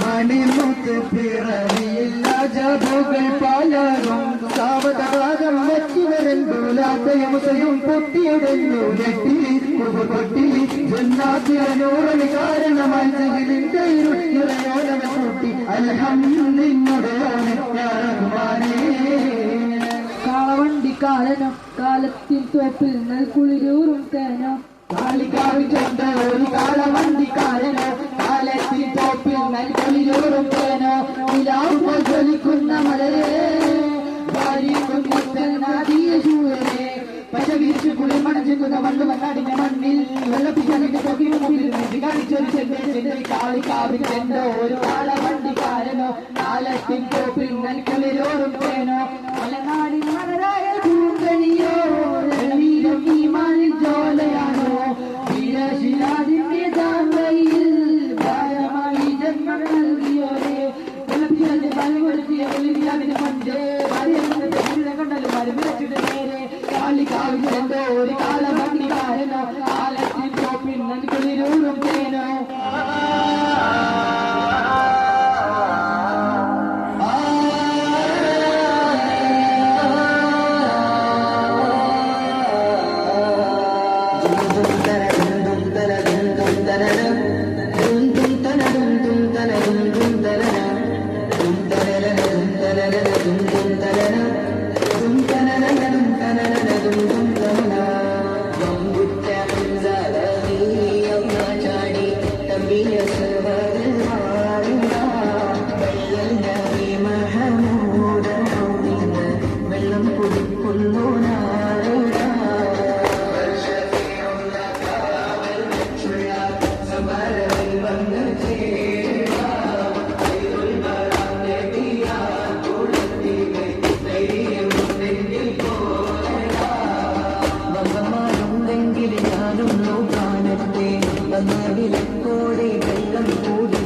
മണിമുത്ത് പിറവിയില്ല ജബുകൾ പലരും. സാവധാനം വെച്ചിവരണ്ടൂലാത്തയും പൊട്ടിയടഞ്ഞു നെട്ടിലി പൊട്ടിലി ജന്നാത്തിനൂറന് കാരണമായി ജഗലിന്റെ ഇരുയോനവ കൂട്ടി. അൽഹംദിന്നോട് റഹ്മാനേ കാളവണ്ടി കാലനം കാലത്തിൽ തോപ്പിൽ നൽകുളിരൂറും തേനോ. കാളികാവിന്റെ ഒരു കാലവണ്ടിക്കാരനോ കാലത്തിൽ തോപ്പിൽ നൽകൊളിയോറും തേനോ നിലാവുമ്പോൾ ജ്വലിക്കുന്ന മലരെ ഭാര്യക്കുഞ്ഞിയ ശൂരനെ. പശ വിരിച്ച് കുളിമണഞ്ചെങ്കുന്ന മണ്ണ് വന്നാടിന്റെ മണ്ണിൽ വെള്ളപ്പിച്ചാലിന്റെ തൊക്കിന് മുമ്പിൽ കാണിച്ചൊരു ചെന്റെ കാളികാവിന്റെ ഒരു കാലവണ്ടിക്കാരനോ കാലത്തിൽ തോപ്പിൽ നൽകൊളിയോറും വിളപ്പിച്ചതിന്റെ ബലം കൊടുത്തിയ വെള്ളിയാവിന്റെ പണ്ട് കണ്ടാലും മരുമിരച്ചിട്ട് നേരെ കാളികാവിന്റെ ഒരു കാലമണ്ണിക്കാരനോ കാലത്തിൽ തോപ്പിൽ നൽകുളിരൂറും തേനോ വെള്ളം കുടിക്കുന്നോനാ. മതിലെപ്പോടെ വെള്ളം കൂടി